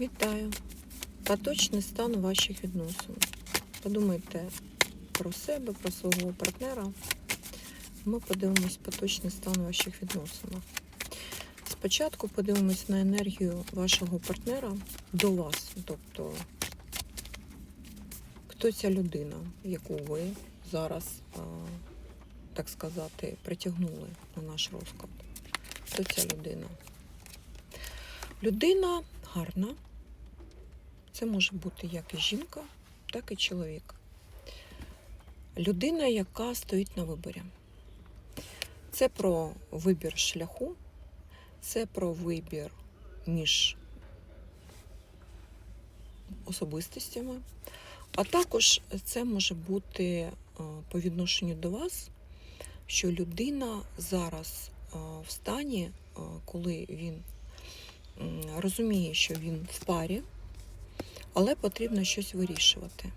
Вітаю! Поточний стан ваших відносин. Подумайте про себе, про свого партнера. Ми подивимось поточний стан ваших відносин. Спочатку подивимось на енергію вашого партнера до вас. Тобто, хто ця людина, яку ви зараз, так сказати, притягнули на наш розклад. Хто ця людина? Людина гарна. Це може бути як і жінка, так і чоловік. Людина, яка стоїть на виборі. Це про вибір шляху, це про вибір між особистостями, а також це може бути е, по відношенню до вас, що людина зараз е, в стані, е, коли він розуміє, що він в парі, але потрібно щось вирішувати.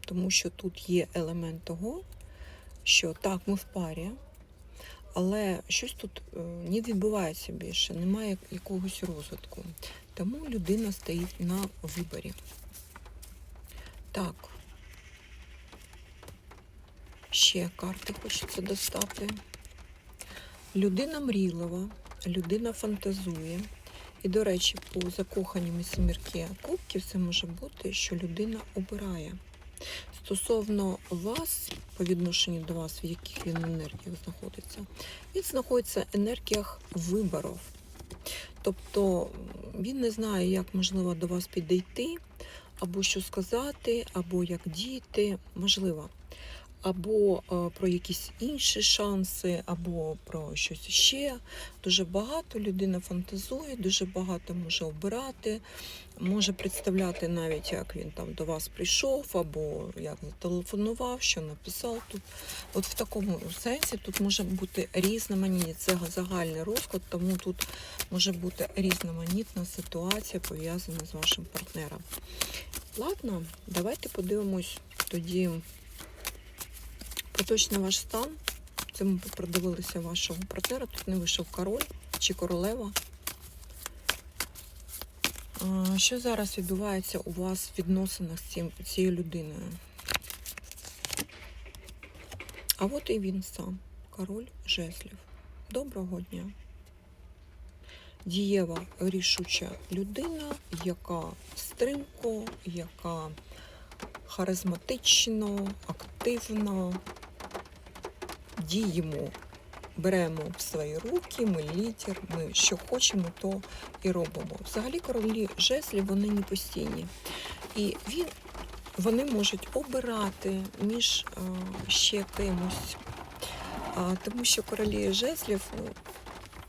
Тому що тут є елемент того, що так, ми в парі, але щось тут не відбувається більше, немає якогось розвитку. Тому людина стоїть на виборі. Так. Ще карти хочеться достати. Людина мрійлива, людина фантазує. І, до речі, по закоханням сімірки кубків це може бути, що людина обирає. Стосовно вас, по відношенню до вас, в яких він енергіях знаходиться, він знаходиться в енергіях виборів. Тобто він не знає, як можливо до вас підійти, або що сказати, або як діяти, можливо. Або е, про якісь інші шанси, або про щось ще. Дуже багато людина фантазує, дуже багато може обирати, може представляти навіть, як він там до вас прийшов, або як зателефонував, що написав тут. От в такому сенсі тут може бути різноманітні. Це загальний розклад, тому тут може бути різноманітна ситуація пов'язана з вашим партнером. Ладно, давайте подивимось тоді. Поточний ваш стан. Це ми продивилися вашого партнера. Тут не вийшов король чи королева. Що зараз відбувається у вас в відносинах з цією людиною? А от і він сам, король жезлів. Доброго дня. Дієва рішуча людина, яка стрімко, яка харизматично, активно діємо, беремо в свої руки, ми лідер, ми що хочемо, то і робимо. Взагалі королі жезлів вони не постійні. І він, вони можуть обирати між а, ще кимось. А, тому що королі жезлів ну,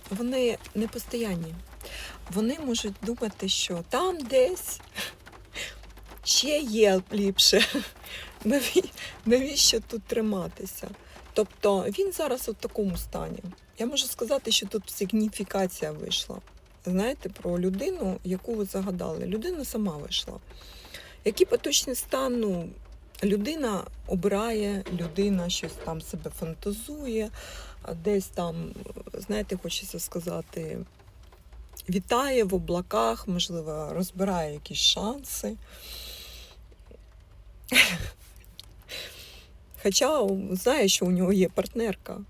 вони не постійні. Вони можуть думати, що там десь ще є ліпше. Наві- Навіщо тут триматися? Тобто він зараз у такому стані. Я можу сказати, що тут сигніфікація вийшла. Знаєте, про людину, яку ви загадали. Людина сама вийшла. Який поточний стан? Ну, людина обирає, людина щось там себе фантазує, десь там, знаєте, хочеться сказати, вітає в облаках, можливо, розбирає якісь шанси. Хоча знає, що у нього є партнерка.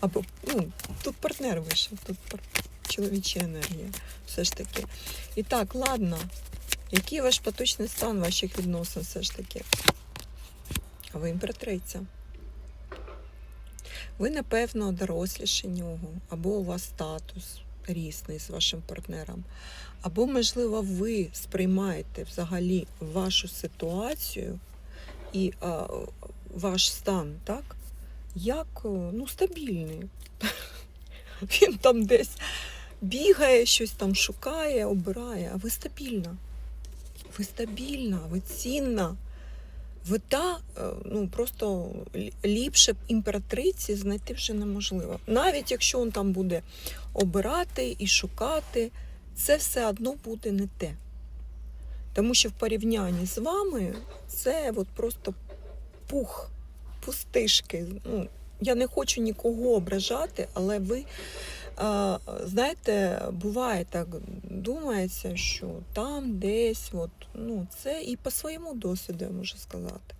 Або ну, тут партнер вийшов, тут пар... чоловіча енергія. Все ж таки. І так, ладно. Який ваш поточний стан ваших відносин все ж таки? А ви імператриця. Ви, напевно, доросліші нього, або у вас статус різний з вашим партнером, або, можливо, ви сприймаєте взагалі вашу ситуацію і а, ваш стан, так? Як е, ну, стабільний. Він там десь бігає, щось там шукає, обирає, а ви стабільна. Ви стабільна, ви цінна. Ви та, е, ну просто ліпше імператриці знайти вже неможливо. Навіть якщо він там буде обирати і шукати, це все одно буде не те. Тому що в порівнянні з вами це от просто пух, пустишки. Ну, я не хочу нікого ображати, але ви знаєте, буває так, думається, що там десь, от, ну, це і по своєму досвіду я можу сказати.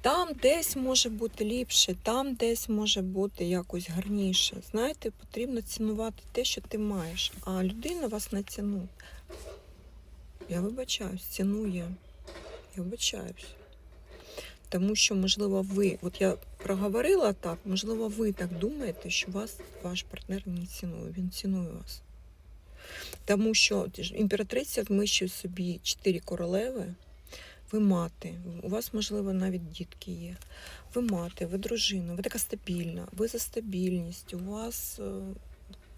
Там десь може бути ліпше, там десь може бути якось гарніше. Знаєте, потрібно цінувати те, що ти маєш, а людина вас не цінує. Я вибачаюсь, цінує. Я вибачаюсь. Тому що, можливо, ви, от я проговорила так, можливо, ви так думаєте, що вас ваш партнер не цінує. Він цінує вас. Тому що імператриця вмищує собі чотири королеви, ви мати, у вас, можливо, навіть дітки є. Ви мати, ви дружина, ви така стабільна, ви за стабільність, у вас, е,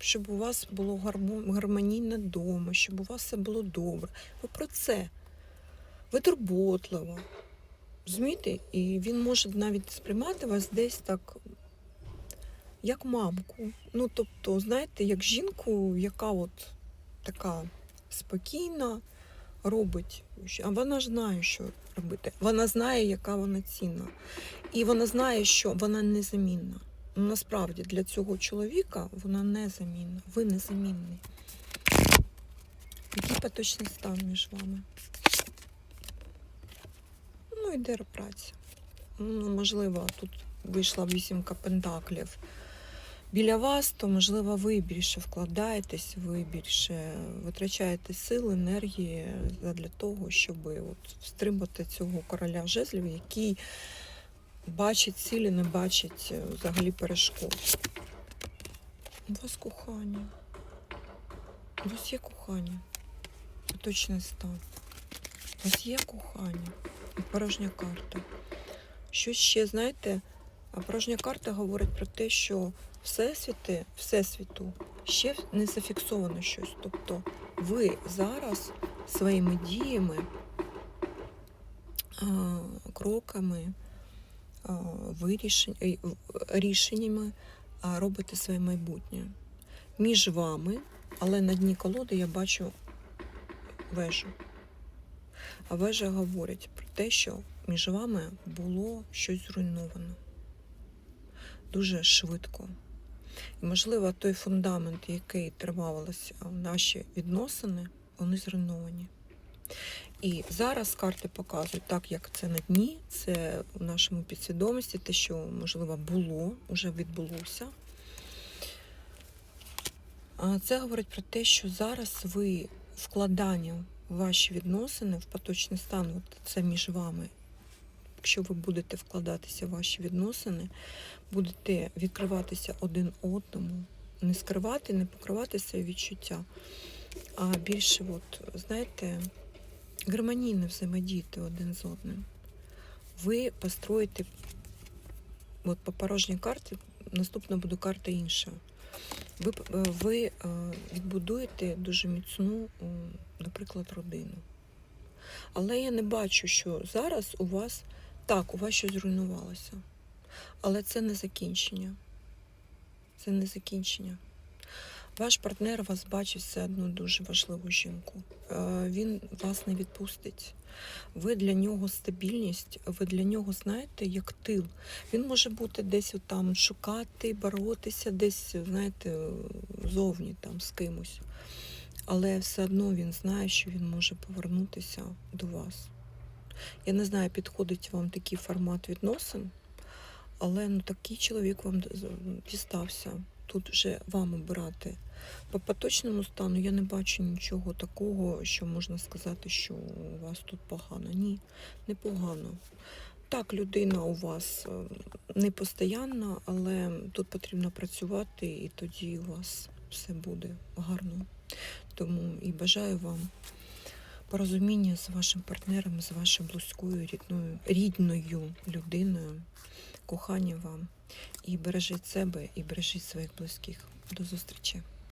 щоб у вас було гармо- гармонійне вдома, щоб у вас все було добре. Ви про це. Ви турботлива. Розумієте? І він може навіть сприймати вас десь так, як мамку. Ну, тобто, знаєте, як жінку, яка от така спокійна, робить. А вона ж знає, що робити. Вона знає, яка вона цінна. І вона знає, що вона незамінна. Насправді для цього чоловіка вона незамінна. Ви незамінний. Який поточний стан між вами? Ну, йде праця. Ну, можливо, тут вийшла вісімка пентаклів. Біля вас, то можливо ви більше вкладаєтесь, ви більше витрачаєте сил, енергії для того, щоб от стримати цього короля жезлів, який бачить цілі, не бачить е, взагалі перешкод. У вас кохання. У вас є кохання. Поточний стан. У вас є кохання. І порожня карта. Що ще, знаєте, порожня карта говорить про те, що Всесвіти, Всесвіту ще не зафіксовано щось. Тобто ви зараз своїми діями, кроками, вирішень- рішеннями робите своє майбутнє. Між вами, але на дні колоди я бачу вежу. А вежа говорить про те, що між вами було щось зруйновано дуже швидко. І, можливо, той фундамент, який трималися наші відносини, вони зруйновані. І зараз карти показують так, як це на дні, це в нашому підсвідомості, те, що, можливо, було, вже відбулося. Це говорить про те, що зараз ви вкладання в ваші відносини, в поточний стан, от це між вами. Якщо ви будете вкладатися в ваші відносини, будете відкриватися один одному, не скривати, не покривати свої відчуття, а більше, от, знаєте, гармонійно взаємодіяти один з одним. Ви построїте, от по порожній карті, наступна буде карта інша. Ви, е, ви е, відбудуєте дуже міцну, наприклад, родину. Але я не бачу, що зараз у вас так, у вас щось зруйнувалося. Але це не закінчення. Це не закінчення. Ваш партнер вас бачить все одно дуже важливу жінку. Е, Він вас не відпустить. Ви для нього стабільність, ви для нього знаєте, як тил. Він може бути десь там шукати, боротися, десь, знаєте, зовні там з кимось. Але все одно він знає, що він може повернутися до вас. Я не знаю, підходить вам такий формат відносин, але ну, такий чоловік вам дістався. Тут вже вам обирати. По поточному стану я не бачу нічого такого, що можна сказати, що у вас тут погано. Ні, не погано. Так, людина у вас е, не постійна, але тут потрібно працювати, і тоді у вас все буде гарно. Тому і бажаю вам порозуміння з вашим партнером, з вашою близькою рідною, рідною людиною, кохання вам. І бережіть себе, і бережіть своїх близьких. До зустрічі!